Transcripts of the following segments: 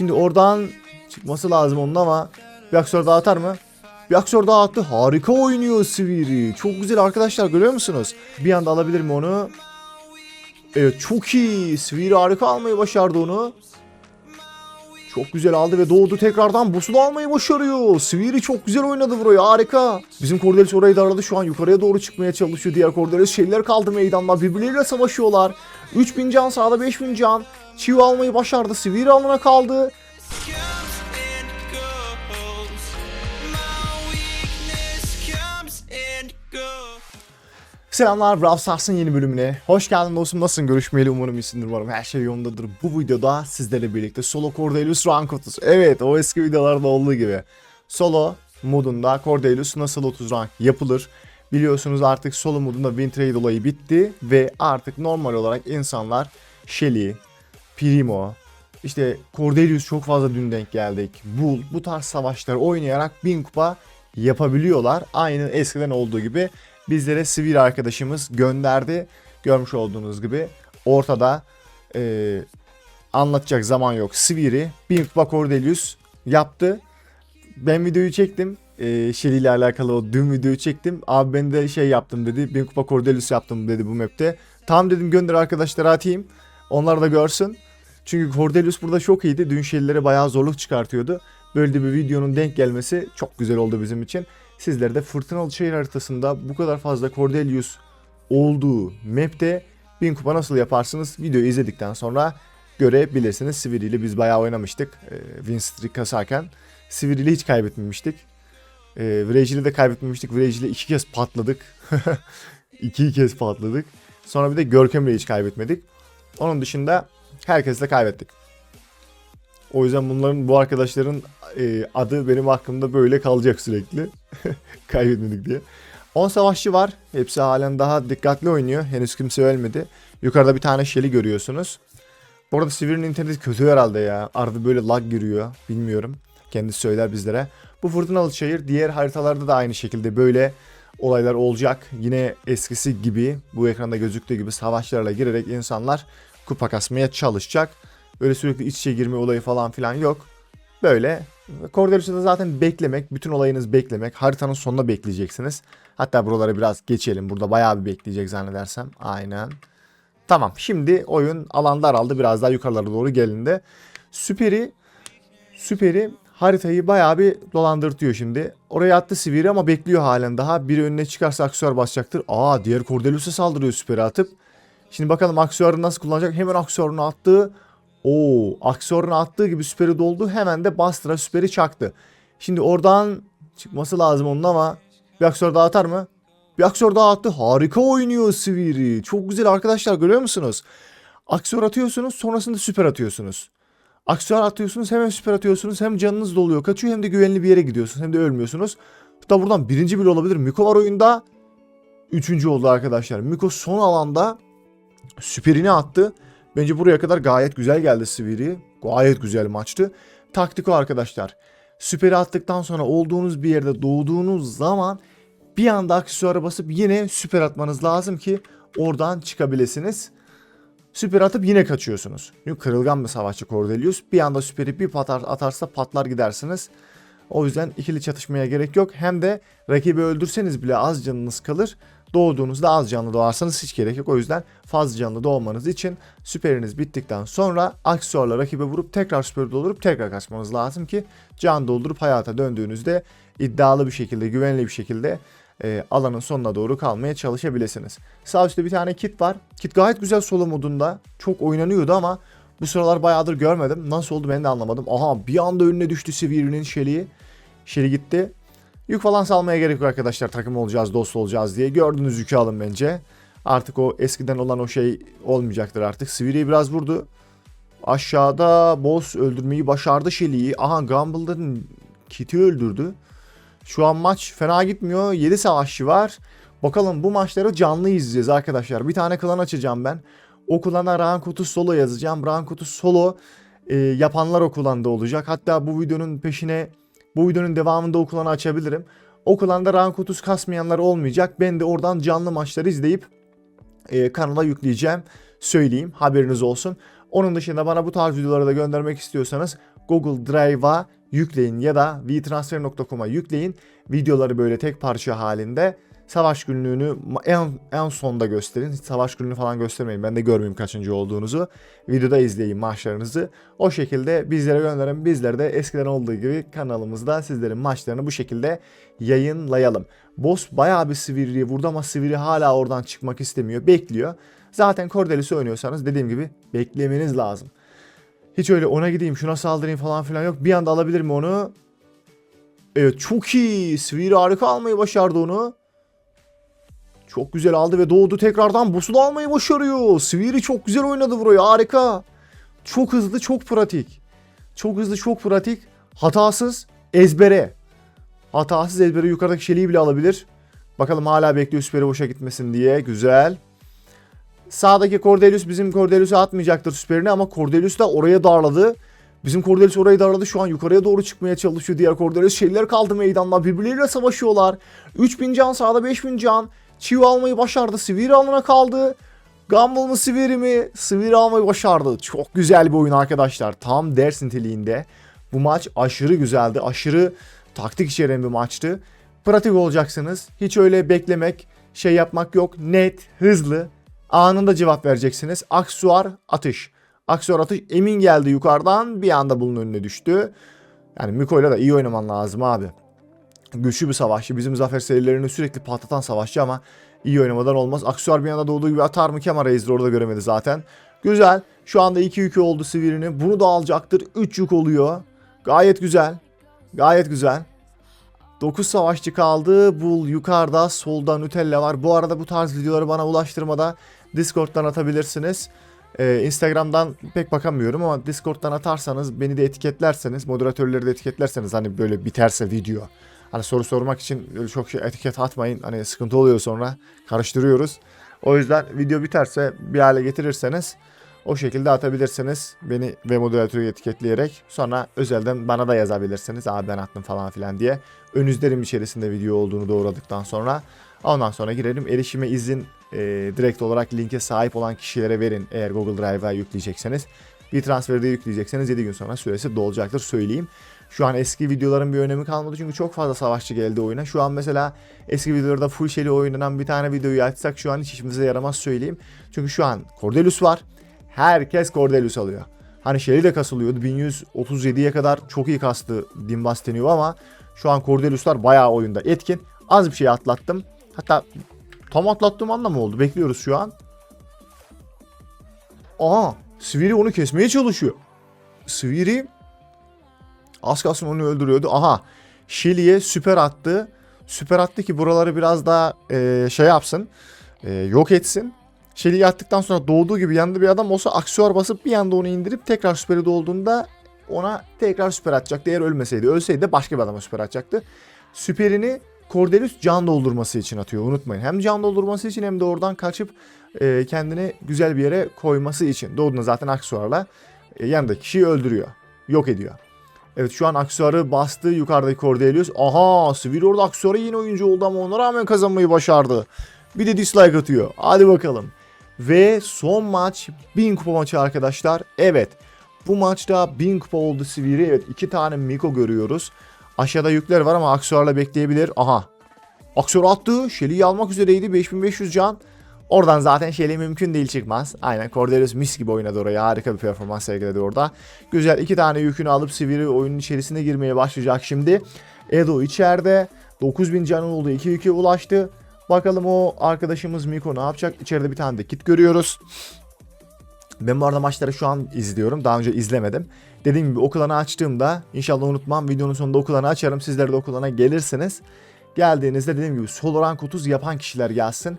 Şimdi oradan çıkması lazım onun ama bir aksör daha atar mı? Bir aksör daha attı. Harika oynuyor Siviri. Çok güzel arkadaşlar görüyor musunuz? Bir anda alabilir mi onu? Evet çok iyi. Siviri harika almayı başardı onu. Çok güzel aldı ve doğdu tekrardan busulu almayı başarıyor. Siviri çok güzel oynadı burayı harika. Bizim Cordelis orayı darladı şu an yukarıya doğru çıkmaya çalışıyor. Diğer Cordelis şeyler kaldı meydanda birbirleriyle savaşıyorlar. 3000 can sağda 5000 can. Chiu almayı başardı. Siviri alana kaldı. Selamlar Brawl Stars'ın yeni bölümüne. Hoş geldin dostum. Nasılsın? Görüşmeyeli umarım iyisindir. Umarım her şey yolundadır. Bu videoda sizlerle birlikte Solo Cordelius Rank 30. Evet o eski videolarda olduğu gibi. Solo modunda Cordelius nasıl 30 rank yapılır? Biliyorsunuz artık solo modunda win trade olayı bitti ve artık normal olarak insanlar Shelly, Primo, işte Cordelius çok fazla dün denk geldik. Bull bu tarz savaşları oynayarak 1000 kupa yapabiliyorlar. Aynı eskiden olduğu gibi bizlere sivil arkadaşımız gönderdi. Görmüş olduğunuz gibi ortada eee, anlatacak zaman yok. Siviri 1000 kupa Cordelius yaptı. Ben videoyu çektim. Ee, Shelly ile alakalı o dün videoyu çektim. Abi ben de şey yaptım dedi. 1000 kupa Cordelius yaptım dedi bu map'te. Tamam dedim gönder arkadaşlara atayım. Onlar da görsün. Çünkü Cordelius burada çok iyiydi. Dün Shelly'lere bayağı zorluk çıkartıyordu. Böyle bir videonun denk gelmesi çok güzel oldu bizim için. Sizler de Fırtınalı Şehir haritasında bu kadar fazla Cordelius olduğu map'te 1000 kupa nasıl yaparsınız videoyu izledikten sonra görebilirsiniz. Siviri ile biz bayağı oynamıştık. Ee, win streak kasarken. Siviri ile hiç kaybetmemiştik. Virage ile de kaybetmemiştik. İle iki kez patladık. iki kez patladık. Sonra bir de Görkem ile hiç kaybetmedik. Onun dışında herkesle kaybettik. O yüzden bunların bu arkadaşların e, adı benim hakkımda böyle kalacak sürekli. Kaybetmedik diye. 10 savaşçı var. Hepsi halen daha dikkatli oynuyor. Henüz kimse ölmedi. Yukarıda bir tane Shelly görüyorsunuz. Bu arada Sivir'in interneti kötü herhalde ya. Arada böyle lag giriyor. Bilmiyorum. Kendisi söyler bizlere. Bu fırtınalı şehir diğer haritalarda da aynı şekilde böyle olaylar olacak. Yine eskisi gibi bu ekranda gözüktüğü gibi savaşlarla girerek insanlar kupa kasmaya çalışacak. Öyle sürekli iç içe girme olayı falan filan yok. Böyle Cordelius'ta da zaten beklemek. Bütün olayınız beklemek. Haritanın sonuna bekleyeceksiniz. Hatta buralara biraz geçelim. Burada bayağı bir bekleyecek zannedersem. Aynen. Tamam. Şimdi oyun alan daraldı. Biraz daha yukarılara doğru gelindi. Süperi Süperi haritayı bayağı bir dolandırtıyor şimdi. Oraya attı Siviri ama bekliyor halen daha. Biri önüne çıkarsa aksesuar basacaktır. Aa diğer Cordelius'a saldırıyor Süperi atıp. Şimdi bakalım aksesuarı nasıl kullanacak. Hemen aksesuarını attı. Oo, aksesuarını attığı gibi Süperi doldu. Hemen de Bastra Süperi çaktı. Şimdi oradan çıkması lazım onun ama bir aksesuar daha atar mı? Bir aksesuar daha attı. Harika oynuyor Siviri. Çok güzel arkadaşlar görüyor musunuz? Aksesuar atıyorsunuz sonrasında süper atıyorsunuz. Aksesuar atıyorsunuz hemen süper atıyorsunuz hem canınız doluyor kaçıyor hem de güvenli bir yere gidiyorsunuz hem de ölmüyorsunuz. Hatta buradan birinci bile olabilir. Miko var oyunda. Üçüncü oldu arkadaşlar. Miko son alanda süperini attı. Bence buraya kadar gayet güzel geldi Siviri. Gayet güzel maçtı. Taktik o arkadaşlar. Süperi attıktan sonra olduğunuz bir yerde doğduğunuz zaman bir anda aksesuara basıp yine süper atmanız lazım ki oradan çıkabilirsiniz. Süper atıp yine kaçıyorsunuz. Çünkü kırılgan bir savaşçı Cordelius. Bir anda süperi bir patar, atarsa patlar gidersiniz. O yüzden ikili çatışmaya gerek yok. Hem de rakibi öldürseniz bile az canınız kalır. Doğduğunuzda az canlı doğarsanız hiç gerek yok. O yüzden fazla canlı doğmanız için süperiniz bittikten sonra aksesuarla rakibe vurup tekrar süperi doldurup tekrar kaçmanız lazım ki can doldurup hayata döndüğünüzde iddialı bir şekilde, güvenli bir şekilde e, alanın sonuna doğru kalmaya çalışabilirsiniz. Sağ üstte bir tane kit var. Kit gayet güzel solo modunda. Çok oynanıyordu ama bu sıralar bayağıdır görmedim. Nasıl oldu ben de anlamadım. Aha bir anda önüne düştü Sevire'nin Shelly'i. Shelly gitti. Yük falan salmaya gerek yok arkadaşlar. Takım olacağız, dost olacağız diye. Gördüğünüz yükü alın bence. Artık o eskiden olan o şey olmayacaktır artık. Siviri'yi biraz vurdu. Aşağıda boss öldürmeyi başardı Shelly'yi. Aha Gumble'ın Kit'i öldürdü. Şu an maç fena gitmiyor. 7 savaşçı var. Bakalım bu maçları canlı izleyeceğiz arkadaşlar. Bir tane klan açacağım ben. O klana Rankutu Solo yazacağım. Rankutu Solo e, yapanlar o klanda olacak. Hatta bu videonun peşine bu videonun devamında o klanı açabilirim. O klanda Rankutus kasmayanlar olmayacak. Ben de oradan canlı maçları izleyip e, kanala yükleyeceğim. Söyleyeyim haberiniz olsun. Onun dışında bana bu tarz videoları da göndermek istiyorsanız Google Drive'a yükleyin ya da vtransfer.com'a yükleyin. Videoları böyle tek parça halinde savaş günlüğünü en, en sonda gösterin. Savaş günlüğünü falan göstermeyin. Ben de görmeyeyim kaçıncı olduğunuzu. Videoda izleyin maçlarınızı. O şekilde bizlere gönderin. Bizler de eskiden olduğu gibi kanalımızda sizlerin maçlarını bu şekilde yayınlayalım. Boss bayağı bir Siviri'yi vurdu ama Siviri hala oradan çıkmak istemiyor. Bekliyor. Zaten Cordelis'i oynuyorsanız dediğim gibi beklemeniz lazım. Hiç öyle ona gideyim şuna saldırayım falan filan yok. Bir anda alabilir mi onu? Evet çok iyi. Siviri harika almayı başardı onu. Çok güzel aldı ve doğdu tekrardan boss'u da almayı başarıyor. Siviri çok güzel oynadı burayı harika. Çok hızlı çok pratik. Çok hızlı çok pratik. Hatasız ezbere. Hatasız ezbere yukarıdaki şeliği bile alabilir. Bakalım hala bekliyor süperi boşa gitmesin diye. Güzel. Sağdaki Cordelius bizim Cordelius'a atmayacaktır süperini ama Cordelius da oraya darladı. Bizim Cordelius orayı darladı. Şu an yukarıya doğru çıkmaya çalışıyor diğer Cordelius. Şeyler kaldı meydanda. Birbirleriyle savaşıyorlar. 3000 can sağda 5000 can. Chivo almayı başardı. Sivir alına kaldı. Gumball mı Siviri mi? Siviri almayı başardı. Çok güzel bir oyun arkadaşlar. Tam ders niteliğinde. Bu maç aşırı güzeldi. Aşırı taktik içeren bir maçtı. Pratik olacaksınız. Hiç öyle beklemek, şey yapmak yok. Net, hızlı. Anında cevap vereceksiniz. Aksuar atış. Aksuar atış emin geldi yukarıdan. Bir anda bunun önüne düştü. Yani Miko'yla da iyi oynaman lazım abi. Güçlü bir savaşçı. Bizim zafer serilerini sürekli patlatan savaşçı ama iyi oynamadan olmaz. Aksuar bir anda doğduğu gibi atar mı Kemal Reis'dir orada göremedi zaten. Güzel. Şu anda 2 yükü oldu Sivir'ini. Bunu da alacaktır. 3 yük oluyor. Gayet güzel. Gayet güzel. 9 savaşçı kaldı. Bul yukarıda solda Nutella var. Bu arada bu tarz videoları bana ulaştırmada Discord'dan atabilirsiniz. Ee, Instagram'dan pek bakamıyorum ama Discord'dan atarsanız beni de etiketlerseniz moderatörleri de etiketlerseniz hani böyle biterse video. Hani soru sormak için öyle çok şey etiket atmayın. Hani sıkıntı oluyor sonra. Karıştırıyoruz. O yüzden video biterse bir hale getirirseniz o şekilde atabilirsiniz. Beni ve moderatörü etiketleyerek. Sonra özelden bana da yazabilirsiniz. Abi ben attım falan filan diye. Ön izlerim içerisinde video olduğunu doğradıktan sonra. Ondan sonra girelim. Erişime izin e, direkt olarak linke sahip olan kişilere verin. Eğer Google Drive'a yükleyecekseniz. Bir transferde yükleyecekseniz 7 gün sonra süresi dolacaktır söyleyeyim. Şu an eski videoların bir önemi kalmadı çünkü çok fazla savaşçı geldi oyuna. Şu an mesela eski videolarda full shell'i oynanan bir tane videoyu açsak şu an hiç işimize yaramaz söyleyeyim. Çünkü şu an Cordelius var. Herkes Cordelius alıyor. Hani Shelly de kasılıyordu. 1137'ye kadar çok iyi kastı Dimbas deniyor ama şu an Cordelius'lar bayağı oyunda etkin. Az bir şey atlattım. Hatta tam atlattığım anda mı oldu? Bekliyoruz şu an. Aa, Sviri onu kesmeye çalışıyor. Sviri az kalsın onu öldürüyordu. Aha, Shelly'e süper attı. Süper attı ki buraları biraz daha e, şey yapsın. e, yok etsin. Shelly'yi attıktan sonra doğduğu gibi yanında bir adam olsa aksiyör basıp bir anda onu indirip tekrar süperi dolduğunda ona tekrar süper atacaktı. Eğer ölmeseydi, ölseydi de başka bir adama süper atacaktı. Süperini Cordelius can doldurması için atıyor unutmayın. Hem can doldurması için hem de oradan kaçıp e, kendini güzel bir yere koyması için. Doğduğunda zaten aksuarla e, yanındaki kişiyi öldürüyor. Yok ediyor. Evet şu an aksuarı bastı yukarıdaki Cordelius. Aha Sivir orada aksuarı yeni oyuncu oldu ama ona rağmen kazanmayı başardı. Bir de dislike atıyor. Hadi bakalım. Ve son maç 1000 kupa maçı arkadaşlar. Evet bu maçta 1000 kupa oldu Siviri. Evet iki tane Miko görüyoruz. Aşağıda yükler var ama Aksuar'la bekleyebilir. Aha. Aksuar attı. Shelly'yi almak üzereydi. 5500 can. Oradan zaten Shelly mümkün değil çıkmaz. Aynen Cordelius mis gibi oynadı oraya. Harika bir performans sergiledi orada. Güzel iki tane yükünü alıp Siviri oyunun içerisine girmeye başlayacak şimdi. Edo içeride. 9000 canı oldu. 2 yüke ulaştı. Bakalım o arkadaşımız Miko ne yapacak? İçeride bir tane de kit görüyoruz. Ben bu arada maçları şu an izliyorum. Daha önce izlemedim. Dediğim gibi okulana açtığımda inşallah unutmam videonun sonunda okulana açarım. Sizler de okulana gelirsiniz. Geldiğinizde dediğim gibi solo rank 30 yapan kişiler gelsin.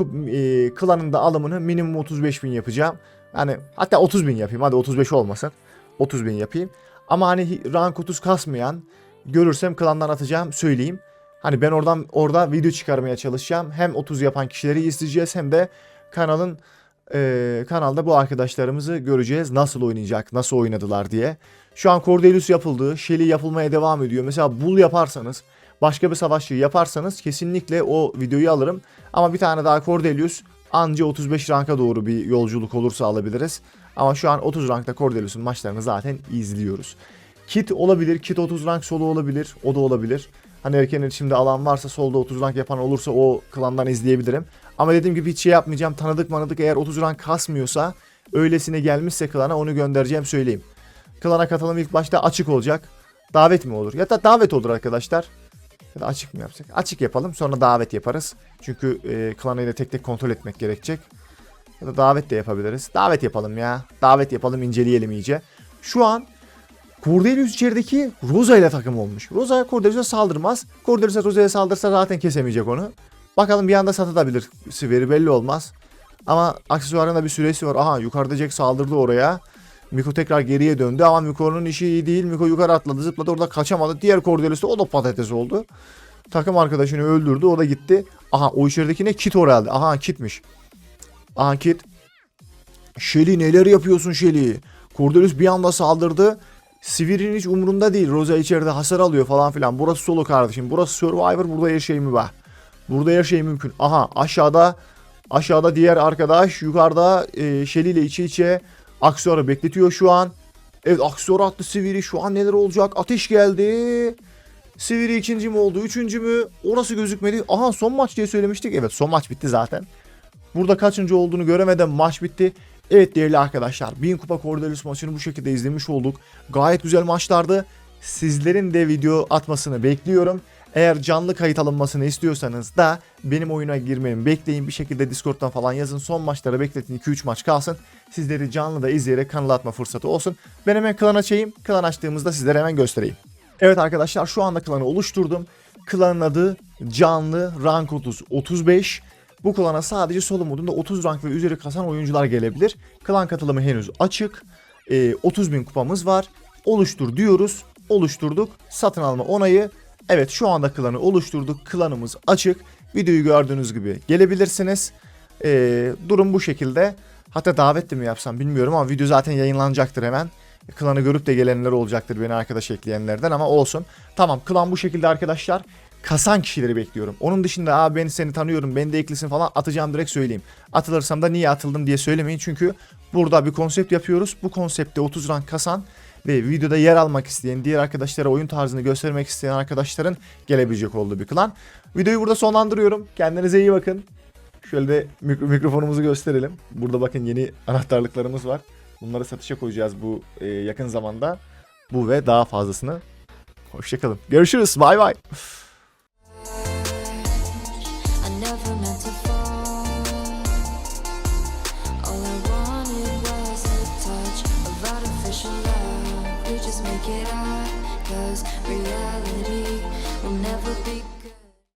E, klanın da alımını minimum 35 bin yapacağım. Yani hatta 30 bin yapayım. Hadi 35 olmasın. 30 bin yapayım. Ama hani rank 30 kasmayan görürsem klandan atacağım söyleyeyim. Hani ben oradan orada video çıkarmaya çalışacağım. Hem 30 yapan kişileri izleyeceğiz hem de kanalın e, kanalda bu arkadaşlarımızı göreceğiz. Nasıl oynayacak, nasıl oynadılar diye. Şu an Cordelius yapıldı. Shelly yapılmaya devam ediyor. Mesela Bull yaparsanız, başka bir savaşçı yaparsanız kesinlikle o videoyu alırım. Ama bir tane daha Cordelius anca 35 ranka doğru bir yolculuk olursa alabiliriz. Ama şu an 30 rankta Cordelius'un maçlarını zaten izliyoruz. Kit olabilir. Kit 30 rank solo olabilir. O da olabilir. Hani erken erişimde alan varsa solda 30 rank yapan olursa o klandan izleyebilirim. Ama dediğim gibi hiç şey yapmayacağım. Tanıdık manıdık eğer 30 rank kasmıyorsa öylesine gelmişse klana onu göndereceğim söyleyeyim. Klana katılım ilk başta açık olacak. Davet mi olur? Ya da davet olur arkadaşlar. Ya açık mı yapsak? Açık yapalım sonra davet yaparız. Çünkü e, klanı ile tek tek kontrol etmek gerekecek. Ya da davet de yapabiliriz. Davet yapalım ya. Davet yapalım inceleyelim iyice. Şu an Cordelius içerideki Rosa ile takım olmuş. Rosa Cordelius'a saldırmaz. Cordelius'a Rosa'ya saldırsa zaten kesemeyecek onu. Bakalım bir anda satabilir. Siveri belli olmaz. Ama aksesuarın da bir süresi var. Aha yukarıda Jack saldırdı oraya. Miko tekrar geriye döndü ama Miko'nun işi iyi değil. Miko yukarı atladı zıpladı orada kaçamadı. Diğer Cordelius da o da patates oldu. Takım arkadaşını öldürdü o da gitti. Aha o içerideki ne? Kit herhalde. Aha Kit'miş. Aha Kit. Shelly neler yapıyorsun Shelly? Cordelius bir anda saldırdı. Sivir'in hiç umurunda değil. Rosa içeride hasar alıyor falan filan. Burası solo kardeşim. Burası Survivor. Burada her şey mi var? Burada her şey mümkün. Aha aşağıda aşağıda diğer arkadaş yukarıda e, Shelly ile içi içe Aksiyonu bekletiyor şu an. Evet Aksiyonu attı Siviri. Şu an neler olacak? Ateş geldi. Siviri ikinci mi oldu? Üçüncü mü? Orası gözükmedi. Aha son maç diye söylemiştik. Evet son maç bitti zaten. Burada kaçıncı olduğunu göremeden maç bitti. Evet değerli arkadaşlar 1000 Kupa Cordelius maçını bu şekilde izlemiş olduk. Gayet güzel maçlardı. Sizlerin de video atmasını bekliyorum. Eğer canlı kayıt alınmasını istiyorsanız da benim oyuna girmemi bekleyin. Bir şekilde Discord'dan falan yazın. Son maçlara bekletin 2-3 maç kalsın. Sizleri canlı da izleyerek kanala atma fırsatı olsun. Ben hemen klan açayım. Klan açtığımızda sizlere hemen göstereyim. Evet arkadaşlar şu anda klanı oluşturdum. Klanın adı Canlı Rank 30 35. Bu klana sadece solo modunda 30 rank ve üzeri kasan oyuncular gelebilir. Klan katılımı henüz açık. Ee, 30 bin kupamız var. Oluştur diyoruz. Oluşturduk. Satın alma onayı. Evet şu anda klanı oluşturduk. Klanımız açık. Videoyu gördüğünüz gibi gelebilirsiniz. Ee, durum bu şekilde. Hatta davet de mi yapsam bilmiyorum ama video zaten yayınlanacaktır hemen. Klanı görüp de gelenler olacaktır beni arkadaş ekleyenlerden ama olsun. Tamam klan bu şekilde arkadaşlar. Kasan kişileri bekliyorum. Onun dışında abi ben seni tanıyorum beni de eklesin falan atacağım direkt söyleyeyim. Atılırsam da niye atıldım diye söylemeyin. Çünkü burada bir konsept yapıyoruz. Bu konsepte 30 rank kasan ve videoda yer almak isteyen diğer arkadaşlara oyun tarzını göstermek isteyen arkadaşların gelebilecek olduğu bir klan. Videoyu burada sonlandırıyorum. Kendinize iyi bakın. Şöyle de mikro- mikrofonumuzu gösterelim. Burada bakın yeni anahtarlıklarımız var. Bunları satışa koyacağız bu e, yakın zamanda. Bu ve daha fazlasını. Hoşçakalın. Görüşürüz. Bay bay.